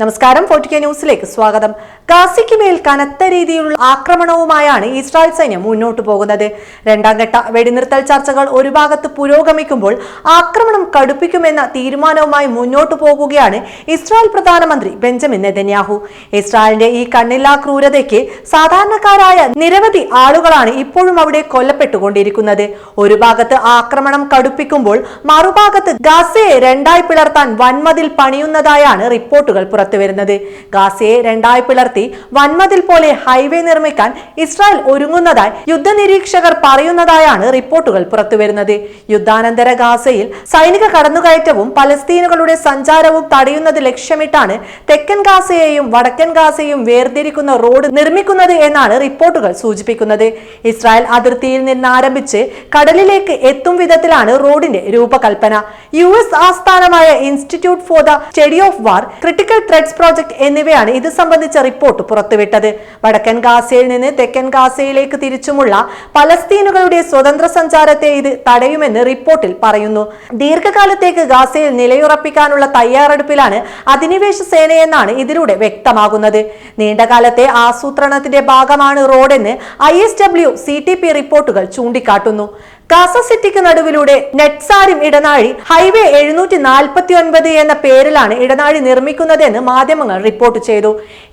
നമസ്കാരം. ഫോർട്ടിക്ക ന്യൂസിലേക്ക് സ്വാഗതം. ഗാസിക്ക് മേൽ കനത്ത രീതിയിലുള്ള ആക്രമണവുമായാണ് ഇസ്രായേൽ സൈന്യം മുന്നോട്ടു പോകുന്നത്. രണ്ടാം ഘട്ട വെടിനിർത്തൽ ചർച്ചകൾ ഒരു ഭാഗത്ത് പുരോഗമിക്കുമ്പോൾ ആക്രമണം കടുപ്പിക്കുമെന്ന തീരുമാനവുമായി മുന്നോട്ടു പോകുകയാണ് ഇസ്രായേൽ പ്രധാനമന്ത്രി ബെഞ്ചമിൻ നെതന്യാഹു. ഇസ്രായേലിന്റെ ഈ കണ്ണില്ലാ ക്രൂരതയ്ക്ക് സാധാരണക്കാരായ നിരവധി ആളുകളാണ് ഇപ്പോഴും അവിടെ കൊല്ലപ്പെട്ടുകൊണ്ടിരിക്കുന്നത്. ഒരു ഭാഗത്ത് ആക്രമണം കടുപ്പിക്കുമ്പോൾ മറുഭാഗത്ത് ഗാസയെ രണ്ടായി പിളർത്താൻ വൻമതിൽ പണിയുന്നതായാണ് റിപ്പോർട്ടുകൾ പുറത്തുവരുന്നത് ഗാസയെ രണ്ടായി പിളർത്തി വൻമതിൽ പോലെ ഹൈവേ നിർമ്മിക്കാൻ ഇസ്രായേൽ ഒരുങ്ങുന്നതായി യുദ്ധനിരീക്ഷകർ പറയുന്നതായാണ് റിപ്പോർട്ടുകൾ പുറത്തുവരുന്നത് യുദ്ധാനന്തര ഗാസയിൽ സൈനിക കടന്നുകയറ്റവും പലസ്തീനുകളുടെ സഞ്ചാരവും തടയുന്നത് ലക്ഷ്യമിട്ടാണ് തെക്കൻ ഗാസയെയും വടക്കൻ ഗാസയെയും വേർതിരിക്കുന്ന റോഡ് നിർമ്മിക്കുന്നത് എന്നാണ് റിപ്പോർട്ടുകൾ സൂചിപ്പിക്കുന്നത്. ഇസ്രായേൽ അതിർത്തിയിൽ നിന്നാരംഭിച്ച് കടലിലേക്ക് എത്തും വിധത്തിലാണ് റോഡിന്റെ രൂപകൽപ്പന. യു എസ് ആസ്ഥാനമായ institute for the study of war critical threads project എന്നിവയാണ് ഇത് സംബന്ധിച്ച റിപ്പോർട്ട് പുറത്തുവിട്ടത്. വടക്കൻ ഗാസയിൽ നിന്ന് തെക്കൻ ഗാസയിലേക്ക് തിരിച്ചുമുള്ള പലസ്തീനുകളുടെ സ്വതന്ത്ര സഞ്ചാരത്തെ ഇത് തടയുമെന്ന് റിപ്പോർട്ടിൽ പറയുന്നു. ദീർഘകാലത്തേക്ക് ഗാസയിൽ നിലയുറപ്പിക്കാനുള്ള തയ്യാറെടുപ്പിലാണ് അധിനിവേശ സേനയെന്നാണ് ഇതിലൂടെ വ്യക്തമാകുന്നത്. നീണ്ടകാലത്തെ ആസൂത്രണത്തിന്റെ ഭാഗമാണ് റോഡെന്ന് I S W C T P റിപ്പോർട്ടുകൾ ചൂണ്ടിക്കാട്ടുന്നു. ഗാസ സിറ്റിക്ക് നടുവിലൂടെ നെറ്റ്സാരിം ഇടനാഴി ഹൈവേ എഴുന്നൂറ്റി നാൽപ്പത്തി ഒൻപത് എന്ന പേരിലാണ് ഇടനാഴി നിർമ്മിക്കുന്നതെന്ന് മാധ്യമങ്ങൾ റിപ്പോർട്ട് ചെയ്തു.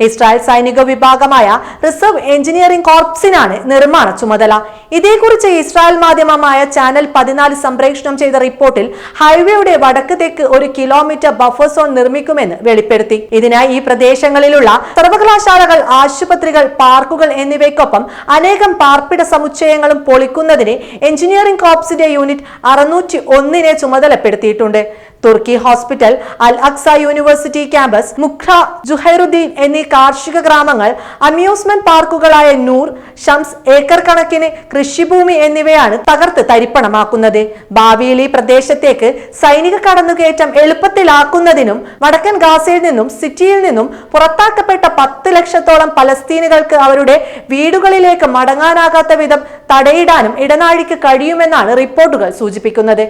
ഇസ്രായേൽ സൈനിക വിഭാഗമായ റിസർവ് എഞ്ചിനീയറിംഗ് കോർപ്സിനാണ് നിർമ്മാണ ചുമതല. ഇതേക്കുറിച്ച് ഇസ്രായേൽ മാധ്യമമായ ചാനൽ പതിനാല് സംപ്രേഷണം ചെയ്ത റിപ്പോർട്ടിൽ ഹൈവേയുടെ വടക്ക് തെക്ക് ഒരു കിലോമീറ്റർ ബഫർ സോൺ നിർമ്മിക്കുമെന്ന് വെളിപ്പെടുത്തി. ഇതിനായി ഈ പ്രദേശങ്ങളിലുള്ള സർവകലാശാലകൾ ആശുപത്രികൾ പാർക്കുകൾ എന്നിവയ്ക്കൊപ്പം അനേകം പാർപ്പിട സമുച്ചയങ്ങളും പൊളിക്കുന്നതിന് എഞ്ചിനീയറിംഗ് കോർപ്സിന്റെ യൂണിറ്റ് അറുന്നൂറ്റി ഒന്നിനെ ചുമതലപ്പെടുത്തിയിട്ടുണ്ട്. തുർക്കി hospital Al Aqsa university campus മുഖ്ര ജുഹൈറുദ്ദീൻ എന്നീ കാർഷിക ഗ്രാമങ്ങൾ അമ്യൂസ്മെന്റ് പാർക്കുകളായ നൂർ ഷംസ് ഏക്കർ കണക്കിന് കൃഷിഭൂമി എന്നിവയാണ് തകർത്ത് തരിപ്പണമാക്കുന്നത്. ഭാവിയിൽ ഈ പ്രദേശത്തേക്ക് സൈനിക കടന്നുകയറ്റം എളുപ്പത്തിലാക്കുന്നതിനും വടക്കൻ ഗാസയിൽ നിന്നും സിറ്റിയിൽ നിന്നും പുറത്താക്കപ്പെട്ട പത്ത് ലക്ഷത്തോളം പലസ്തീനുകൾക്ക് അവരുടെ വീടുകളിലേക്ക് മടങ്ങാനാകാത്ത വിധം തടയിടാനും ഇടനാഴിക്ക് കഴിയുമെന്നാണ് റിപ്പോർട്ടുകൾ സൂചിപ്പിക്കുന്നത്.